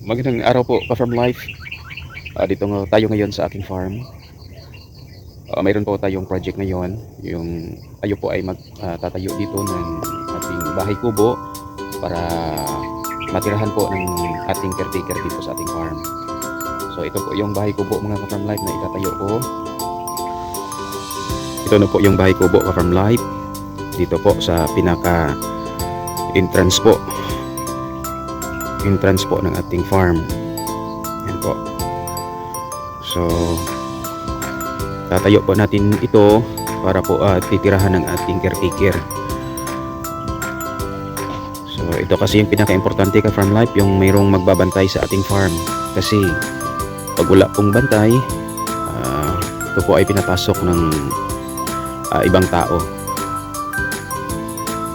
Magandang araw po, ka-farm life. Ah, dito nga tayo ngayon sa aking farm. Ah, mayroon po tayong project ngayon. Yung tayo po ay magtatayo dito ng ating bahay kubo para matirahan po ng ating caretaker dito sa ating farm. So ito po yung bahay kubo mga ka-farm life na itatayo ko. Ito na po yung bahay kubo ka-farm life. Dito po sa pinaka entrance po entrance po ng ating farm. Yan po. So, tatayo po natin ito para po uh, titirahan ng ating caretaker. So, ito kasi yung pinaka-importante ka farm life, yung mayroong magbabantay sa ating farm. Kasi, pag wala pong bantay, ah, ito po ay pinapasok ng ah, ibang tao.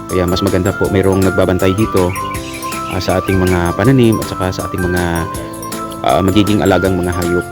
Kaya mas maganda po mayroong nagbabantay dito sa ating mga pananim at saka sa ating mga ah, magiging alagang mga hayop.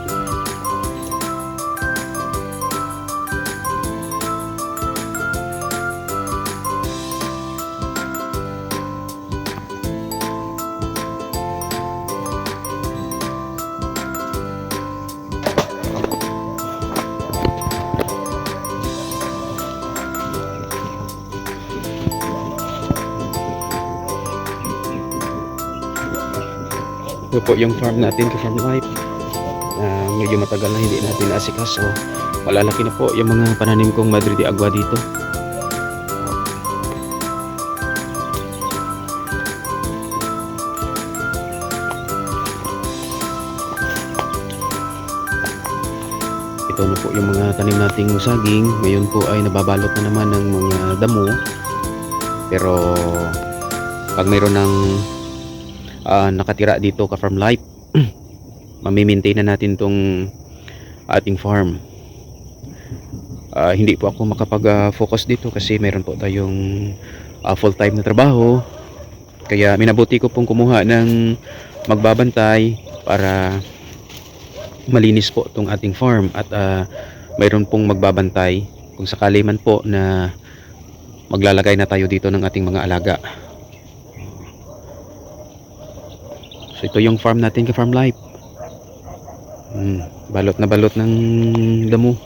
Ito po yung farm natin, ka-farm life. na medyo matagal na hindi natin naasikaso. Malalaki na po yung mga pananim kong Madrid de Agua dito. Ito na po yung mga tanim nating saging. Ngayon po ay nababalot na naman ng mga damo. Pero pag mayroon ng ah, nakatira dito ka farm life. Mamimaintain na natin tong ating farm. Ah, hindi po ako makapag-focus dito kasi meron po tayong ah, full time na trabaho. Kaya minabuti ko pong kumuha ng magbabantay para malinis po tong ating farm at ah, mayroon pong magbabantay kung sakali man po na maglalagay na tayo dito ng ating mga alaga So ito yung farm natin ka farm life. Hmm, balot na balot ng damo.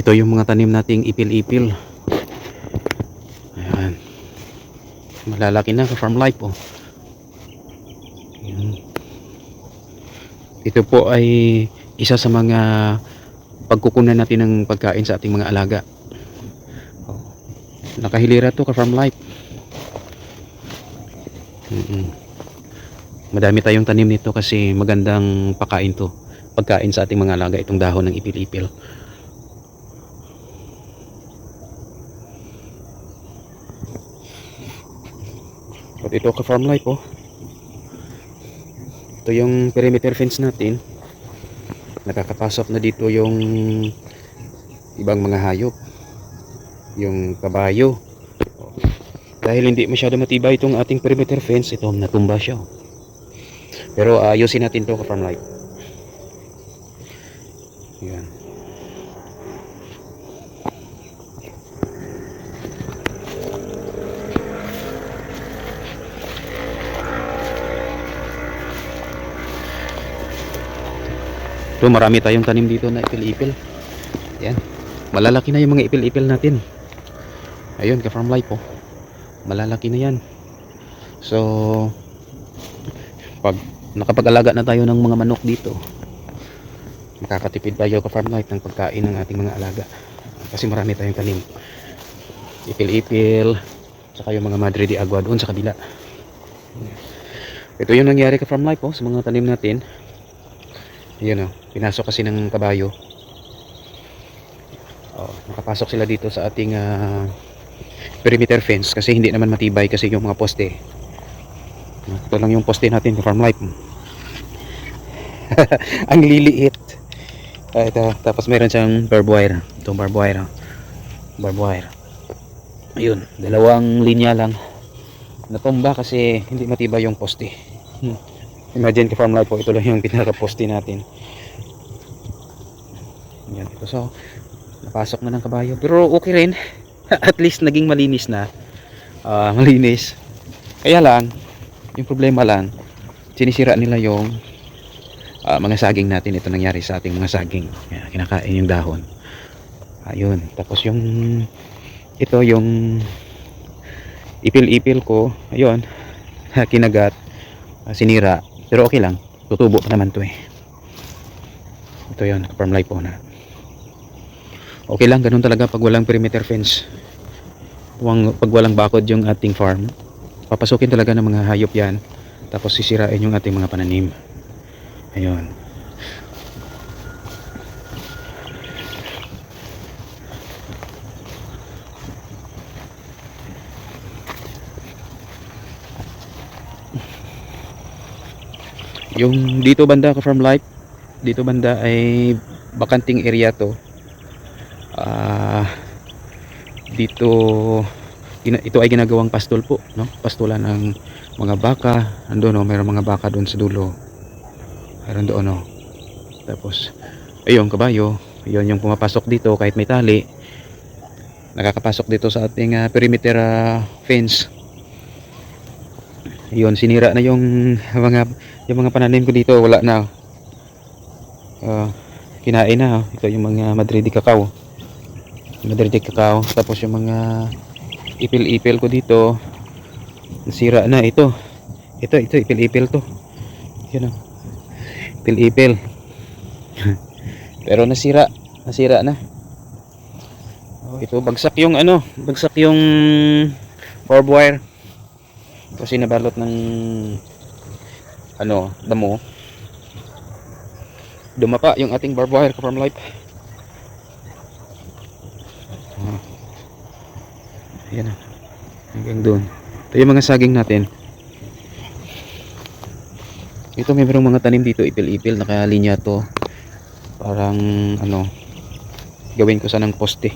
Ito yung mga tanim nating ipil-ipil. Malalaki na sa farm life oh. Ito po ay isa sa mga pagkukunan natin ng pagkain sa ating mga alaga. Oh. Nakahilira to ka farm life. Mm-mm. Madami tayong tanim nito kasi magandang pakain to. Pagkain sa ating mga alaga itong dahon ng ipil-ipil. At ito ka farm life oh. Ito yung perimeter fence natin. Nakakapasok na dito yung ibang mga hayop. Yung kabayo. Dahil hindi masyado matibay itong ating perimeter fence, ito natumba siya. oh. Pero ayusin natin to ka farm life. Yan. Ito marami tayong tanim dito na ipil-ipil. Yan. Malalaki na yung mga ipil-ipil natin. Ayun, ka-farm life oh. Malalaki na yan. So, pag nakapag-alaga na tayo ng mga manok dito, makakatipid tayo ka-farm life ng pagkain ng ating mga alaga. Kasi marami tayong tanim. Ipil-ipil, saka yung mga madre de agua doon sa kabila. Ito yung nangyari ka-farm life oh, sa mga tanim natin. Yun oh, pinasok kasi ng kabayo. Oh, nakapasok sila dito sa ating ah, perimeter fence kasi hindi naman matibay kasi yung mga poste. Ito lang yung poste natin, farm life. Ang liliit. Ah, ito, tapos meron siyang barbed wire. Itong barbed wire. oh. Barbed wire. Ayun, dalawang linya lang. natumba kasi hindi matibay yung poste. Hmm. Imagine ka farm life po, ito lang yung pinaka poste natin. Yan. So, napasok na ng kabayo. Pero okay rin. At least naging malinis na. Ah, malinis. Kaya lang, yung problema lang, sinisira nila yung ah, mga saging natin. Ito nangyari sa ating mga saging. Kaya, kinakain yung dahon. Ayun. Tapos yung ito yung ipil-ipil ko. Ayun. Kinagat. ah, sinira. Pero okay lang. Tutubo pa naman to eh. Ito yun. Farm life po na. Okay lang. Ganun talaga pag walang perimeter fence. Pag walang bakod yung ating farm. Papasukin talaga ng mga hayop yan. Tapos sisirain yung ating mga pananim. Ayun. Yung dito banda ka farm life, dito banda ay bakanting area to. Ah dito gina- ito ay ginagawang pastol po, no? Pastulan ng mga baka. Ando no, mayroong mga baka doon sa dulo. Meron doon no. Tapos ayun kabayo, yun yung pumapasok dito kahit may tali. Nakakapasok dito sa ating ah, perimeter ah, fence. Yun, sinira na yung mga yung mga pananim ko dito, wala na. Ah, kinain na. oh. Ito yung mga Madrid cacao. Madrid cacao. Tapos yung mga ipil-ipil ko dito, nasira na ito. Ito, ito, ipil-ipil to. Yan o. Ipil-ipil. Pero nasira. Nasira na. Oh, ito, bagsak yung ano, bagsak yung barbed wire. Kasi nabalot ng ano, damo. Dumapa yung ating barbed wire ka farm life. Ah. Ayan na. Hanggang doon. Ito yung mga saging natin. Ito may merong mga tanim dito, ipil-ipil, nakalinya to. Parang ano, gawin ko sanang poste.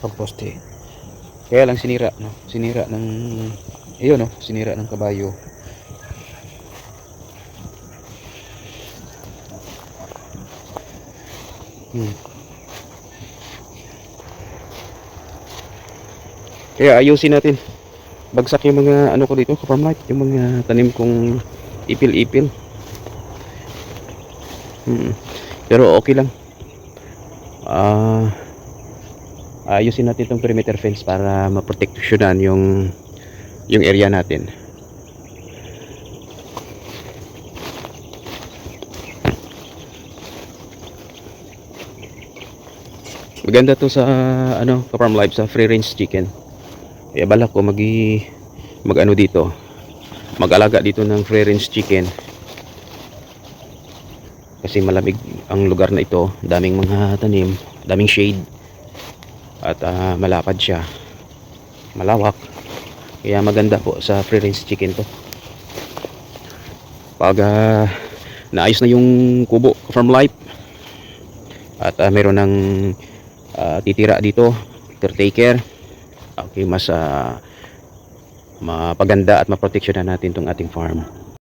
Pag poste. Kaya lang sinira, no? Sinira ng, ayun, no? Sinira ng kabayo. Hmm. Kaya ayusin natin. Bagsak yung mga ano ko dito, life, yung mga tanim kong ipil-ipil. Hmm. Pero okay lang. Ah ayusin natin itong perimeter fence para maproteksyonan yung yung area natin. Maganda to sa ano, farm life sa free range chicken. Kaya balak ko magi mag ano dito. Mag-alaga dito ng free range chicken. Kasi malamig ang lugar na ito, daming mga tanim, daming shade. At ah, malapad siya. Malawak. Kaya maganda po sa free range chicken to. Pag ah, naayos na yung kubo farm life at ah, meron ng ah, titira dito caretaker okay mas ah, mapaganda at maproteksyonan natin tong ating farm